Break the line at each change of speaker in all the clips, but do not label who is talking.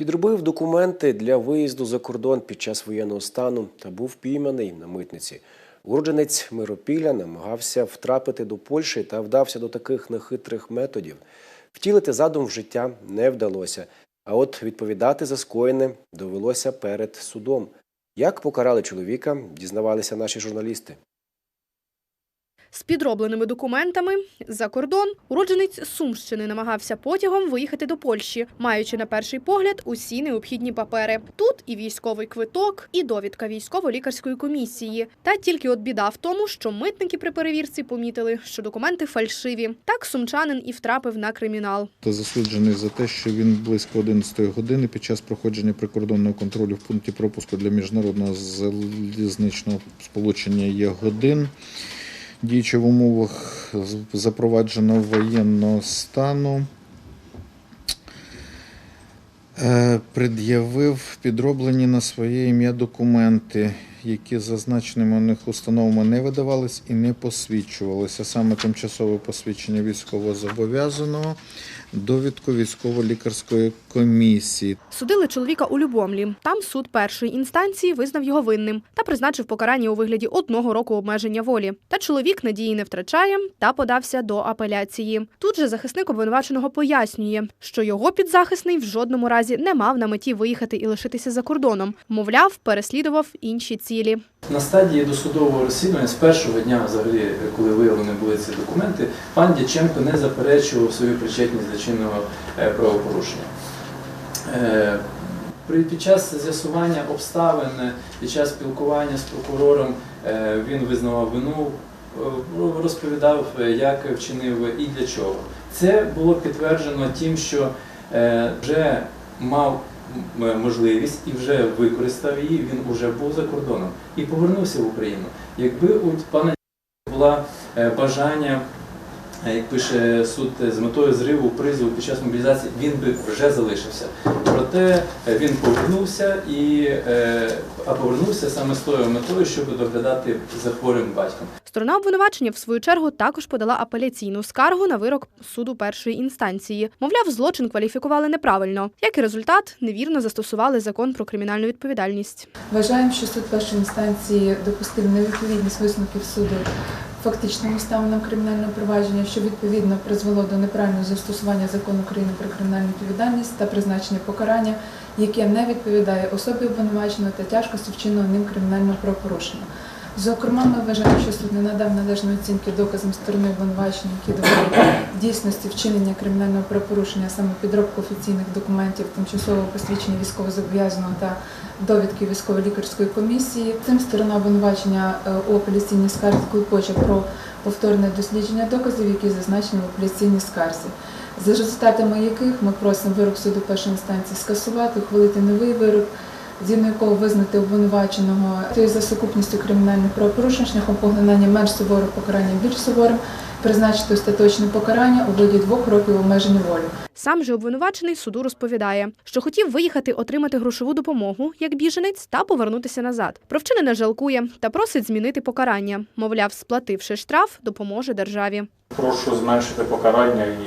Підробив документи для виїзду за кордон під час воєнного стану та був пійманий на митниці. Уродженець Миропіля намагався втрапити до Польщі та вдався до таких нехитрих методів. Втілити задум в життя не вдалося, а от відповідати за скоєне довелося перед судом. Як покарали чоловіка, дізнавалися наші журналісти.
З підробленими документами за кордон уродженець Сумщини намагався потягом виїхати до Польщі, маючи на перший погляд усі необхідні папери. Тут і військовий квиток, і довідка військово-лікарської комісії. Та тільки от біда в тому, що митники при перевірці помітили, що документи фальшиві. Так сумчанин і втрапив на кримінал.
та засуджений за те, що він близько 11 години під час проходження прикордонного контролю в пункті пропуску для міжнародного залізничного сполучення є годин. Діючи в умовах запровадженого воєнного стану, е, пред'явив підроблені на своє ім'я документи, які зазначеними у них установами не видавались і не посвідчувалися. Саме тимчасове посвідчення військовозобов'язаного, довідку військово-лікарської комісії.
Судили чоловіка у Любомлі. Там суд першої інстанції визнав його винним та призначив покарання у вигляді одного року обмеження волі. Та чоловік надії не втрачає та подався до апеляції. Тут же захисник обвинуваченого пояснює, що його підзахисний в жодному разі не мав на меті виїхати і лишитися за кордоном. Мовляв, переслідував інші цілі.
На стадії досудового розслідування з першого дня, взагалі, коли виявлені були ці документи, пан Дяченко не заперечував свою причетність до чинного е, правопорушення. Е, Під час з'ясування обставин, е, під час спілкування з прокурором він визнавав вину, розповідав, як вчинив і для чого. Це було підтверджено тим, що вже мав можливість і вже використав її, він вже був за кордоном і повернувся в Україну. Якби у пана була е, бажання, е, як пише суд, з метою зриву призову під час мобілізації, він би вже залишився. Проте е, він повернувся і е, а повернувся саме з тою метою, щоб доглядати за хворим батьком.
Сторона обвинувачення, в свою чергу, також подала апеляційну скаргу на вирок суду першої інстанції. Мовляв, злочин кваліфікували неправильно. Як і результат, невірно застосували закон про кримінальну відповідальність.
Вважаємо, що суд першої інстанції допустив невідповідність висновків суду фактичним обставинам кримінального провадження, що відповідно призвело до неправильного застосування закону України про кримінальну відповідальність та призначення покарання, яке не відповідає особі обвинуваченого та тяжкості вчиненого ним кримінального правопорушення. Зокрема, ми вважаємо, що суд не надав належної оцінки доказам сторони обвинувачення, які доводять дійсності вчинення кримінального правопорушення, саме підробку офіційних документів, тимчасового посвідчення військовозобов'язаного та довідки військово-лікарської комісії. Цим сторона обвинувачення е, у апеляційній скарзі клопоче про повторне дослідження доказів, які зазначені в апеляційній скарзі. За результатами яких ми просимо вирок суду першої інстанції скасувати, ухвалити новий вирок, згідно якого визнати обвинуваченого то за сукупністю кримінальних правопорушень шляхом поглинання менш суворого покарання більш суворим, призначити остаточне покарання у виді двох років обмеження волі.
Сам же обвинувачений суду розповідає, що хотів виїхати отримати грошову допомогу як біженець та повернутися назад. Про вчинене жалкує та просить змінити покарання. Мовляв, сплативши штраф, допоможе державі.
Прошу зменшити покарання і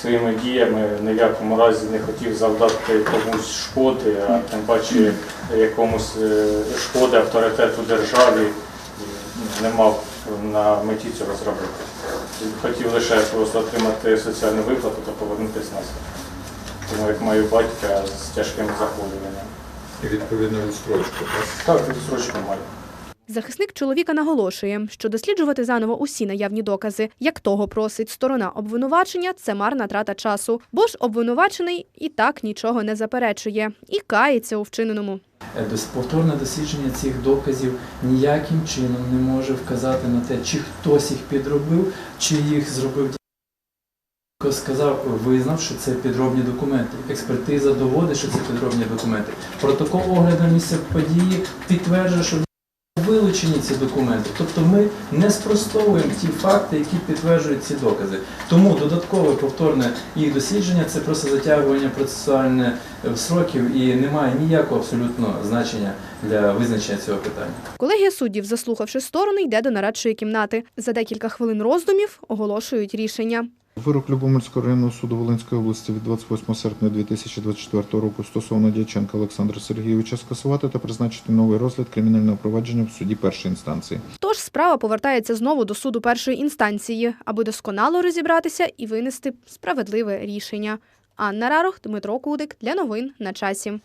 своїми діями ні в якому разі не хотів завдати комусь шкоди, а тим паче якомусь е, шкоди авторитету державі не мав на меті цього зробити. Хотів лише просто отримати соціальну виплату та повернутися назад. Тому як маю батька з тяжким захворюванням.
І відповідно відстрочку. Так?
Так, відсрочку маю.
Захисник чоловіка наголошує, що досліджувати заново усі наявні докази, як того просить сторона обвинувачення, це марна трата часу, бо ж обвинувачений і так нічого не заперечує і кається у вчиненому.
Е, Повторне дослідження цих доказів ніяким чином не може вказати на те, чи хтось їх підробив, чи їх зробив сказав, визнав, що це підробні документи. Експертиза доводить, що це підробні документи. Протокол огляду місця події підтверджує, що вилучені ці документи. Тобто ми не спростовуємо ті факти, які підтверджують ці докази. Тому додаткове повторне їх дослідження це просто затягування процесуальних е, сроків і не має ніякого абсолютно значення для визначення цього питання.
Колегія суддів, заслухавши сторони, йде до нарадчої кімнати. За декілька хвилин роздумів оголошують рішення.
Вирок Любомирського районного суду Волинської області від 28 серпня 2024 року стосовно Дяченка Олександра Сергійовича скасувати та призначити новий розгляд кримінального провадження в суді першої інстанції.
Тож справа повертається знову до суду першої інстанції, аби досконало розібратися і винести справедливе рішення. Анна Рарох, Дмитро Кудик для новин на часі.